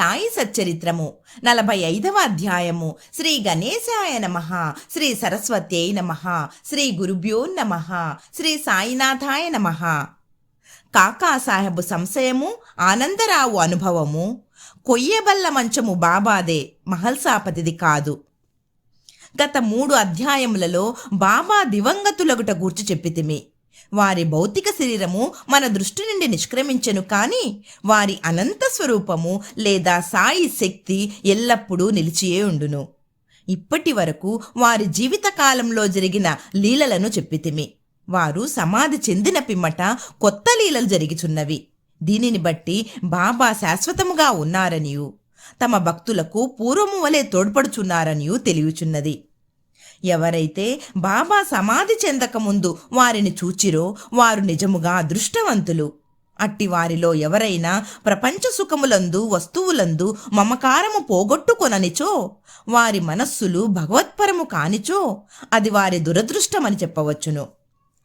సాయి సచ్చరిత్రము. నలభై ఐదవ అధ్యాయము. శ్రీ గణేశాయ నమ. శ్రీ సరస్వత్యై నమ. శ్రీ గురుభ్యో నమ. శ్రీ సాయినాథాయ నమ. కాకాసాహెబు సంశయము ఆనందరావు అనుభవము. కొయ్యబల్ల మంచము బాబాదే మహల్సాపతిది కాదు. గత మూడు అధ్యాయములలో బాబా దివంగతులగుట గూర్చి చెప్పితిమి. వారి భౌతిక శరీరము మన దృష్టి నుండి నిష్క్రమించెను కానీ వారి అనంత స్వరూపము లేదా సాయి శక్తి ఎల్లప్పుడూ నిలిచియే ఉండును. ఇప్పటి వరకు వారి జీవిత కాలంలో జరిగిన లీలలను చెప్పితిమి. వారు సమాధి చెందిన పిమ్మట కొత్త లీలలు జరిగిచున్నవి. దీనిని బట్టి బాబా శాశ్వతముగా ఉన్నారనియు. తమ భక్తులకు పూర్వము వలె తోడ్పడుచున్నారనియు తెలియచున్నది. ఎవరైతే బాబా సమాధి చెందకముందు వారిని చూచిరో వారు నిజముగా అదృష్టవంతులు. అట్టి వారిలో ఎవరైనా ప్రపంచ సుఖములందు వస్తువులందు మమకారము పోగొట్టుకొననిచో వారి మనస్సులు భగవత్పరము కానిచో అది వారి దురదృష్టమని చెప్పవచ్చును.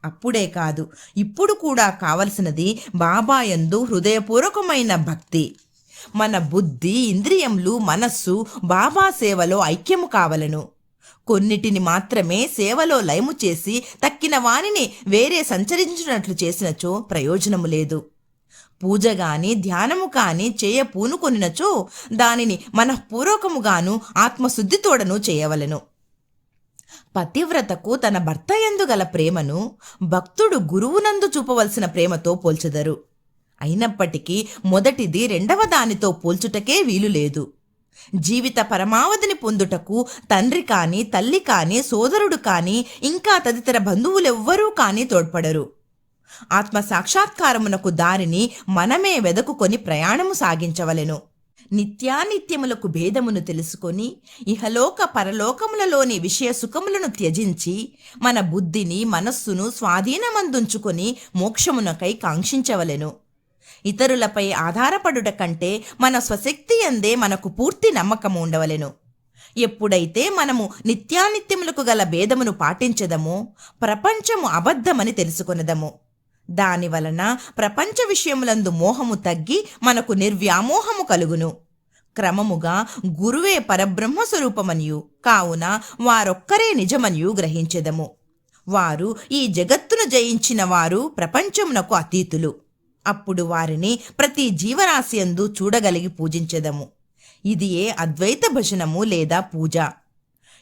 అప్పుడే కాదు ఇప్పుడు కూడా కావలసినది బాబాయందు హృదయపూర్వకమైన భక్తి. మన బుద్ధి ఇంద్రియములు మనస్సు బాబా సేవలో ఐక్యము కావలను. కొన్నిటిని మాత్రమే సేవలో లయము చేసి తక్కిన వానిని వేరే సంచరించినట్లు చేసినచో ప్రయోజనము లేదు. పూజ గాని ధ్యానము కాని చేయ పూనుకొనినచో దానిని మనఃపూర్వకముగాను ఆత్మశుద్ధితోడను చేయవలెను. పతివ్రతకు తన భర్త యందు గల ప్రేమను భక్తుడు గురువునందు చూపవలసిన ప్రేమతో పోల్చెదరు. అయినప్పటికీ మొదటిది రెండవ దానితో పోల్చుటకే వీలు లేదు. జీవిత పరమావధిని పొందుటకు తండ్రి కాని తల్లి కాని సోదరుడు కాని ఇంకా తదితర బంధువులెవ్వరూ కాని తోడ్పడరు. ఆత్మ సాక్షాత్కారమునకు దారిని మనమే వెదకుకొని ప్రయాణము సాగించవలెను. నిత్యానిత్యములకు భేదమును తెలుసుకొని ఇహలోక పరలోకములలోని విషయ సుఖములను త్యజించి మన బుద్ధిని మనస్సును స్వాధీనమందుంచుకొని మోక్షమునకై కాంక్షించవలెను. ఇతరులపై ఆధారపడుట కంటే మన స్వశక్తి అందే మనకు పూర్తి నమ్మకము ఉండవలెను. ఎప్పుడైతే మనము నిత్యానిత్యములకు గల భేదమును పాటించదమో ప్రపంచము అబద్ధమని తెలుసుకొనదము. దాని వలన ప్రపంచ విషయములందు మోహము తగ్గి మనకు నిర్వ్యామోహము కలుగును. క్రమముగా గురువే పరబ్రహ్మ స్వరూపమనియు కావున వారొక్కరే నిజమనియు గ్రహించెదము. వారు ఈ జగత్తును జయించిన వారు ప్రపంచమునకు అతీతులు. అప్పుడు వారిని ప్రతి జీవరాశి ఎందు చూడగలిగి పూజించెదము. ఇది ఏ అద్వైత భజనము లేదా పూజ?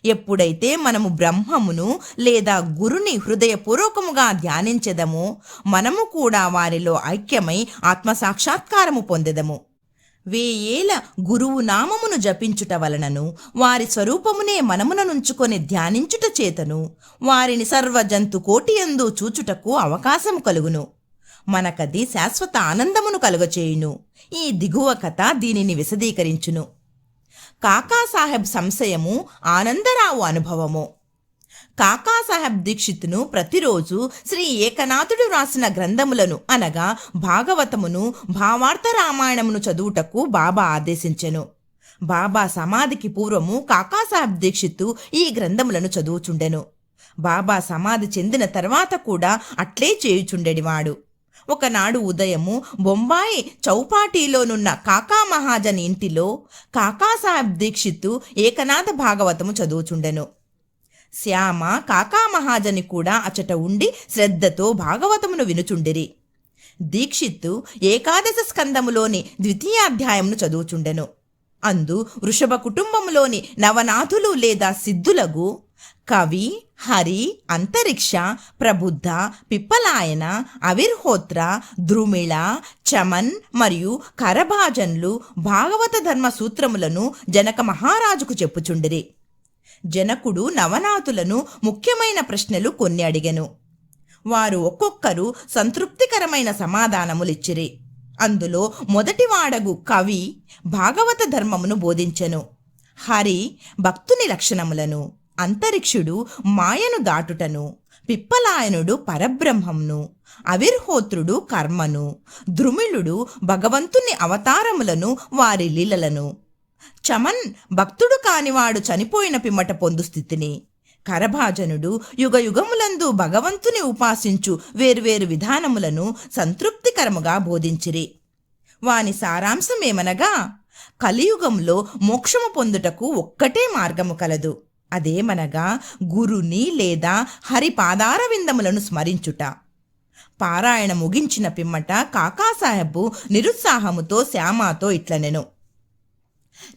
ఎప్పుడైతే మనము బ్రహ్మమును లేదా గురుని హృదయపూర్వకముగా ధ్యానించెదమో మనము కూడా వారిలో ఐక్యమై ఆత్మసాక్షాత్కారము పొందెదము. వేయేల గురువు నామమును జపించుట వలనను వారి స్వరూపమునే మనమున నుంచుకొని ధ్యానించుట చేతను వారిని సర్వజంతు కోటియందు చూచుటకు అవకాశము కలుగును. మనకది శాశ్వత ఆనందమును కలుగచేయును. ఈ దిగువ కథ దీనిని విశదీకరించును. కాకాసాహెబ్ సంశయము ఆనందరావు అనుభవము. కాకాసాహెబ్ దీక్షిత్ను ప్రతిరోజు శ్రీ ఏకనాథుడు రాసిన గ్రంథములను అనగా భాగవతమును భావార్థ రామాయణమును చదువుటకు బాబా ఆదేశించెను. బాబా సమాధికి పూర్వము కాకాసాహెబ్ దీక్షిత్తు ఈ గ్రంథములను చదువుచుండెను. బాబా సమాధి చెందిన తర్వాత కూడా అట్లే చేయుచుండెడివాడు. ఒకనాడు ఉదయము బొంబాయి చౌపాటీలోనున్న కాకా మహాజన్ ఇంటిలో కాకాసాహెబ్ దీక్షిత్తు ఏకనాథ భాగవతము చదువుచుండెను. శ్యామ కాకా మహాజని కూడా అచట ఉండి శ్రద్ధతో భాగవతమును వినుచుండిరి. దీక్షిత్తు ఏకాదశ స్కందములోని ద్వితీయాధ్యాయమును చదువుచుండెను. అందు వృషభ కుటుంబములోని నవనాథులు లేదా సిద్ధులకు కవి హరి అంతరిక్ష ప్రబుద్ధ పిప్పలాయన అవిర్హోత్ర ద్రుమిళ చమన్ మరియు కరభాజన్లు భాగవత ధర్మ సూత్రములను జనక మహారాజుకు చెప్పుచుండిరి. జనకుడు నవనాథులను ముఖ్యమైన ప్రశ్నలు కొన్ని అడిగెను. వారు ఒక్కొక్కరు సంతృప్తికరమైన సమాధానములిచ్చిరి. అందులో మొదటివాడగు కవి భాగవత ధర్మమును బోధించెను. హరి భక్తుని లక్షణములను. అంతరిక్షుడు మాయను దాటుటను పిప్పలాయనుడు పరబ్రహ్మంను అవిర్హోత్రుడు కర్మను ద్రుమిళుడు భగవంతుని అవతారములను వారి లీలలను. చమన్ భక్తుడు కానివాడు చనిపోయిన పిమ్మట పొందు స్థితిని. కరభాజనుడు యుగయుగములందు భగవంతుని ఉపాసించు వేర్వేరు విధానములను సంతృప్తికరముగా బోధించిరి. వాని సారాంశమేమనగా కలియుగంలో మోక్షము పొందుటకు ఒక్కటే మార్గము కలదు. అదేమనగా గురుని లేదా హరిపాదారవిందములను విందములను స్మరించుట. పారాయణ ముగించిన పిమ్మట కాకాసాహెబు నిరుత్సాహముతో శ్యామాతో ఇట్లనెను.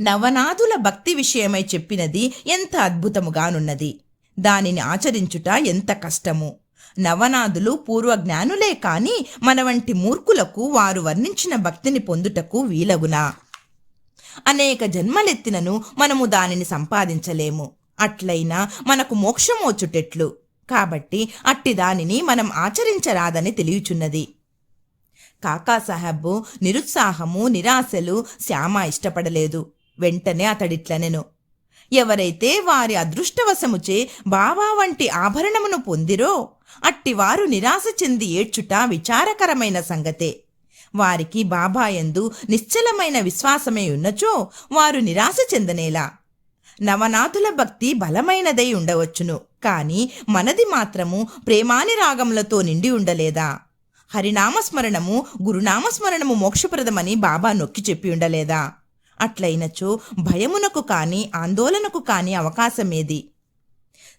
నవనాథుల భక్తి విషయమై చెప్పినది ఎంత అద్భుతముగానున్నది. దానిని ఆచరించుట ఎంత కష్టము. నవనాథులు పూర్వజ్ఞానులే కాని మన వంటి మూర్ఖులకు వారు వర్ణించిన భక్తిని పొందుటకు వీలగునా. అనేక జన్మలెత్తినను మనము దానిని సంపాదించలేము. అట్లయినా మనకు మోక్షమోచుటెట్లు కాబట్టి అట్టి దానిని మనం ఆచరించరాదని తెలియచున్నది. కాకాసాహెబ్ నిరుత్సాహము నిరాశలు శ్యామ ఇష్టపడలేదు. వెంటనే అతడిట్లనెను. ఎవరైతే వారి అదృష్టవశముచే బాబా వంటి ఆభరణమును పొందిరో అట్టివారు నిరాశ చెంది ఏడ్చుట విచారకరమైన సంగతే. వారికి బాబాయందు నిశ్చలమైన విశ్వాసమే ఉన్నచో వారు నిరాశ చెందనేలా. నవనాథుల భక్తి బలమైనదై ఉండవచ్చును. కాని మనది మాత్రము ప్రేమానిరాగములతో నిండి ఉండలేదా? హరినామస్మరణము గురునామస్మరణము మోక్షప్రదమని బాబా నొక్కి చెప్పి ఉండలేదా? అట్లయినచో భయమునకు కాని ఆందోళనకు కాని అవకాశమేది?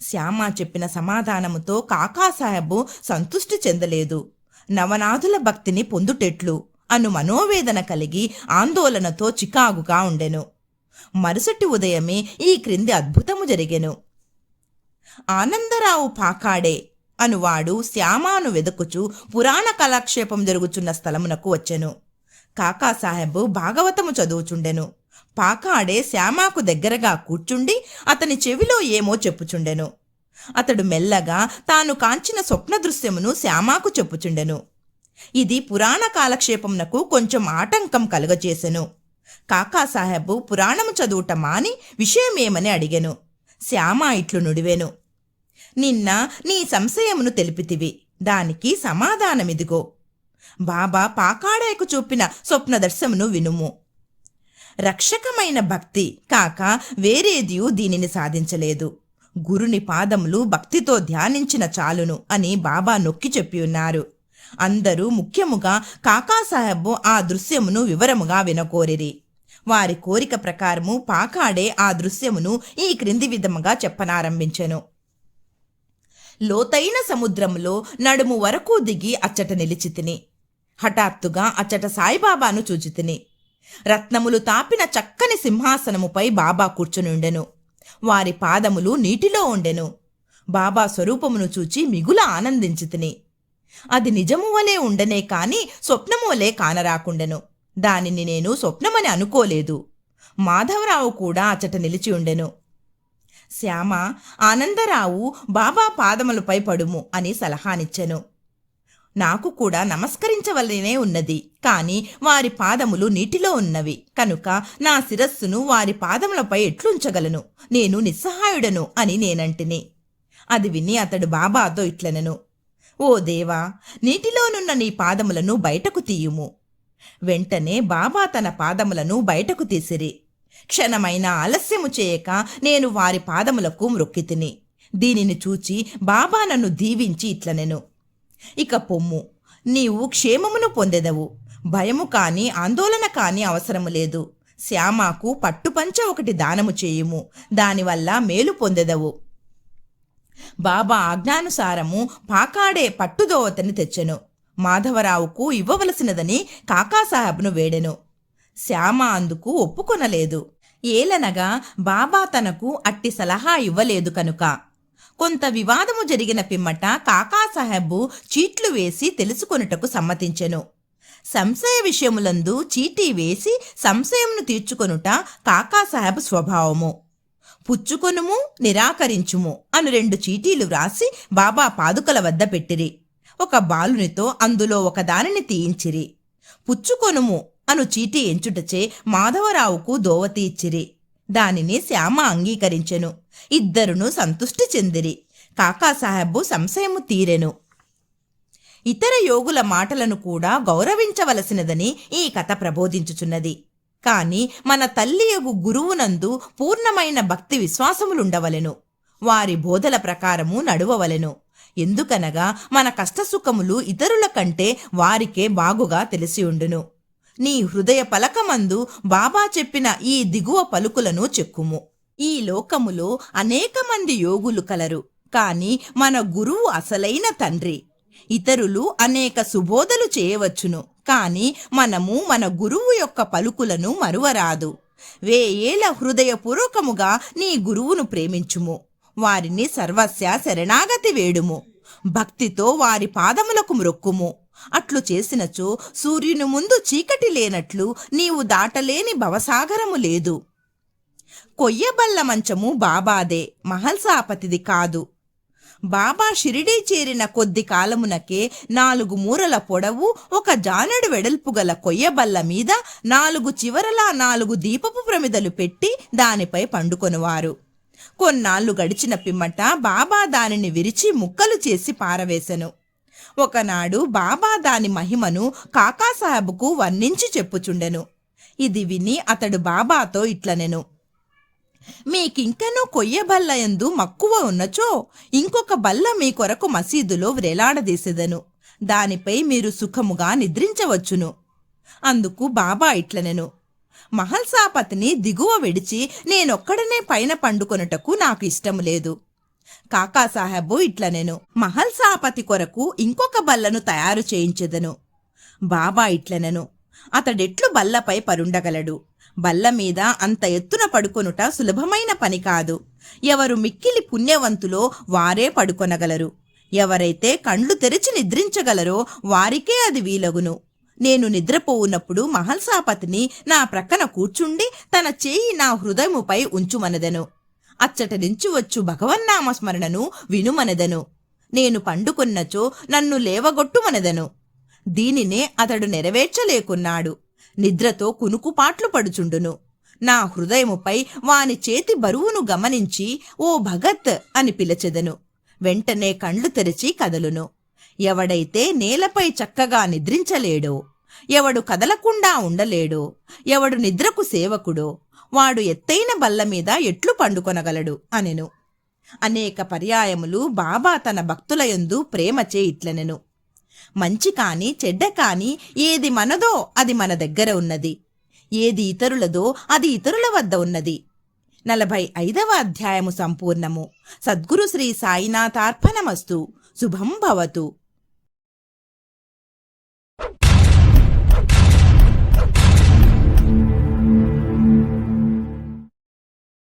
శ్యామ చెప్పిన సమాధానముతో కాకాసాహెబు సంతృష్టి చెందలేదు. నవనాథుల భక్తిని పొందుటెట్లు అను మనోవేదన కలిగి ఆందోళనతో చికాగుగా ఉండెను. మరుసటి ఉదయమే ఈ క్రింది అద్భుతము జరిగెను. ఆనందరావు పాకాడే అనువాడు శ్యామాను వెదకుచు పురాణ కళాక్షేపం జరుగుచున్న స్థలమునకు వచ్చెను. కాకాసాహెబు భాగవతము చదువుచుండెను. పాకాడే శ్యామాకు దగ్గరగా కూర్చుండి అతని చెవిలో ఏమో చెప్పుచుండెను. అతడు మెల్లగా తాను కాంచిన స్వప్న దృశ్యమును శ్యామాకు చెప్పుచుండెను. ఇది పురాణ కాలక్షేపమునకు కొంచెం ఆటంకం కలుగజేసెను. కాకాసాహెబు పురాణము చదువుట మాని విషయమేమని అడిగెను. శ్యామ ఇట్లు నుడివెను. నిన్న నీ సంశయమును తెలిపితివి. దానికి సమాధానమిదిగో. బాబా పాకాడేకు చూపిన స్వప్న దర్శమును వినుము. రక్షకమైన భక్తి కాక వేరేదియు దీనిని సాధించలేదు. గురుని పాదములు భక్తితో ధ్యానించిన చాలును అని బాబా నొక్కి చెప్పి ఉన్నారు. అందరూ ముఖ్యముగా కాకాసాహెబ్ ఆ దృశ్యమును వివరముగా వినకోరిరి. వారి కోరిక ప్రకారము పాకాడే ఆ దృశ్యమును ఈ క్రింది విధముగా చెప్పనారంభించెను. లోతైన సముద్రములో నడుము వరకు దిగి అచ్చట నిలిచితిని. హఠాత్తుగా అచ్చట సాయిబాబాను చూచితిని. రత్నములు తాపిన చక్కని సింహాసనముపై బాబా కూర్చునుండెను. వారి పాదములు నీటిలో ఉండెను. బాబా స్వరూపమును చూచి మిగుల ఆనందించితిని. అది నిజము వలె ఉండనే కాని స్వప్నము వలె కానరాకుండెను. దానిని నేను స్వప్నమని అనుకోలేదు. మాధవరావు కూడా అచట నిలిచి ఉండెను. శ్యామ ఆనందరావు బాబా పాదములపై పడుము అని సలహానిచ్చెను. నాకు కూడా నమస్కరించవలనే ఉన్నది. కాని వారి పాదములు నీటిలో ఉన్నవి. కనుక నా శిరస్సును వారి పాదములపై ఎట్లుంచగలను? నేను నిస్సహాయుడను అని నేనంటిని. అది విని అతడు బాబాతో ఇట్లనెను. ఓ దేవా నీటిలోనున్న నీ పాదములను బయటకు తీయుము. వెంటనే బాబా తన పాదములను బయటకు తీసిరి. క్షణమైన ఆలస్యము చేయక నేను వారి పాదములకు మ్రొక్కితిని దీనిని చూచి బాబా నన్ను దీవించి ఇట్లనెను. ఇక పొమ్ము నీవు క్షేమమును పొందెదవు. భయము కాని ఆందోళన కాని అవసరము లేదు. శ్యామాకు పట్టుపంచ ఒకటి దానము చేయుము. దానివల్ల మేలు పొందెదవు. బాబా ఆజ్ఞానుసారము పాకాడే పట్టుదోవతని తెచ్చెను. మాధవరావుకు ఇవ్వవలసినదని కాకాసాహెబ్ను వేడెను. శ్యామ అందుకు ఒప్పుకొనలేదు. ఏలనగా బాబా తనకు అట్టి సలహా ఇవ్వలేదు కనుక. కొంత వివాదము జరిగిన పిమ్మట కాకాసాహెబ్బు చీట్లు వేసి తెలుసుకొనుటకు సమ్మతించెను. సంశయ విషయములందు చీటీ వేసి సంశయమును తీర్చుకొనుట కాకాసాహెబ్ స్వభావము. పుచ్చుకొనుము నిరాకరించుము అను రెండు చీటీలు వ్రాసి బాబా పాదుకల వద్ద పెట్టిరి. ఒక బాలునితో అందులో ఒకదానిని తీయించిరి. పుచ్చుకొనుము అను చీటీ ఎంచుటచే మాధవరావుకు దోవతి ఇచ్చిరి. దానిని శ్యామ అంగీకరించెను. ఇద్దరును సంతుష్టి చెందిరి. కాకాసాహెబ్బు సంశయము తీరెను. ఇతర యోగుల మాటలను కూడా గౌరవించవలసినదని ఈ కథ ప్రబోధించుచున్నది. కాని మన తల్లియగు గురువునందు పూర్ణమైన భక్తి విశ్వాసములుండవలెను. వారి బోధల ప్రకారము నడువవలెను. ఎందుకనగా మన కష్టసుఖములు ఇతరుల కంటే వారికే బాగుగా తెలిసి ఉండును నీ హృదయ పలకమందు బాబా చెప్పిన ఈ దిగువ పలుకులను చెక్కుము. ఈ లోకములో అనేక మంది యోగులు కలరు. కాని మన గురువు అసలైన తండ్రి. ఇతరులు అనేక సుబోధలు చేయవచ్చును కాని మనము మన గురువు యొక్క పలుకులను మరువరాదు. వేయేల హృదయపూర్వకముగా నీ గురువును ప్రేమించుము వారిని సర్వస్య శరణాగతి వేడుము. భక్తితో వారి పాదములకు మ్రొక్కుము. అట్లు చేసినచో సూర్యుని ముందు చీకటి లేనట్లు నీవు దాటలేని భవసాగరము లేదు. కొయ్యబల్ల మంచము బాబాదే మహల్సాపతిది కాదు. బాబా షిరిడీ చేరిన కొద్ది కాలమునకే నాలుగు మూరల పొడవు ఒక జానడు వెడల్పు గల కొయ్యబల్ల మీద నాలుగు చివరలా నాలుగు దీపపు ప్రమిదలు పెట్టి దానిపై పండుకొనువారు. కొన్నాళ్ళు గడిచిన పిమ్మట బాబా దానిని విరిచి ముక్కలు చేసి పారవేశను. ఒకనాడు బాబా దాని మహిమను కాకాసాహెబ్కు వర్ణించి చెప్పుచుండెను. ఇది విని అతడు బాబాతో ఇట్లనెను. మీకింకనూ కొయ్య బల్ల ఎందు మక్కువ ఉన్నచో ఇంకొక బల్ల మీ కొరకు మసీదులో వ్రేలాడదీసెదను. దానిపై మీరు సుఖముగా నిద్రించవచ్చును. అందుకు బాబా ఇట్లనెను. మహల్సాపతిని దిగువ విడిచి నేనొక్కడనే పైన పండుకొనుటకు నాకు ఇష్టము లేదు. కాకాసాహెబు ఇట్లనెను. మహల్సాపతి కొరకు ఇంకొక బల్లను తయారు చేయించెదను. బాబా ఇట్లనెను. అతడెట్లు బల్లపై పరుండగలడు. బల్ల మీద అంత ఎత్తున పడుకొనుట సులభమైన పని కాదు. ఎవరు మిక్కిలి పుణ్యవంతులో వారే పడుకొనగలరు. ఎవరైతే కండ్లు తెరిచి నిద్రించగలరో వారికే అది వీలగును. నేను నిద్రపోవున్నప్పుడు మహల్సాపతిని నా ప్రక్కన కూర్చుండి తన చేయి నా హృదయముపై ఉంచుమనదెను. అచ్చట నుంచి వచ్చు భగవన్నామ స్మరణను వినుమనదను. నేను పండుకున్నచో నన్ను లేవగొట్టుమనదను. దీనినే అతడు నెరవేర్చలేకున్నాడు. నిద్రతో కునుకుపాట్లు పడుచుండును. నా హృదయముపై వాని చేతి బరువును గమనించి ఓ భగత్ అని పిలచెదను. వెంటనే కండ్లు తెరిచి కదలును. ఎవడైతే నేలపై చక్కగా నిద్రించలేడో ఎవడు కదలకుండా ఉండలేడో ఎవడు నిద్రకు సేవకుడో వాడు ఎత్తైన బల్ల మీద ఎట్లు పండుకొనగలడు అనెను. అనేక పర్యాయములు బాబా తన భక్తులయందు ప్రేమచే ఇట్లనెను. మంచి కానీ చెడ్డ కానీ ఏది మనదో అది మన దగ్గర ఉన్నది. ఏది ఇతరులదో అది ఇతరుల వద్ద ఉన్నది. నలభై ఐదవ అధ్యాయము సంపూర్ణము. సద్గురు శ్రీ సాయినాథార్పణమస్తు. శుభం భవతు.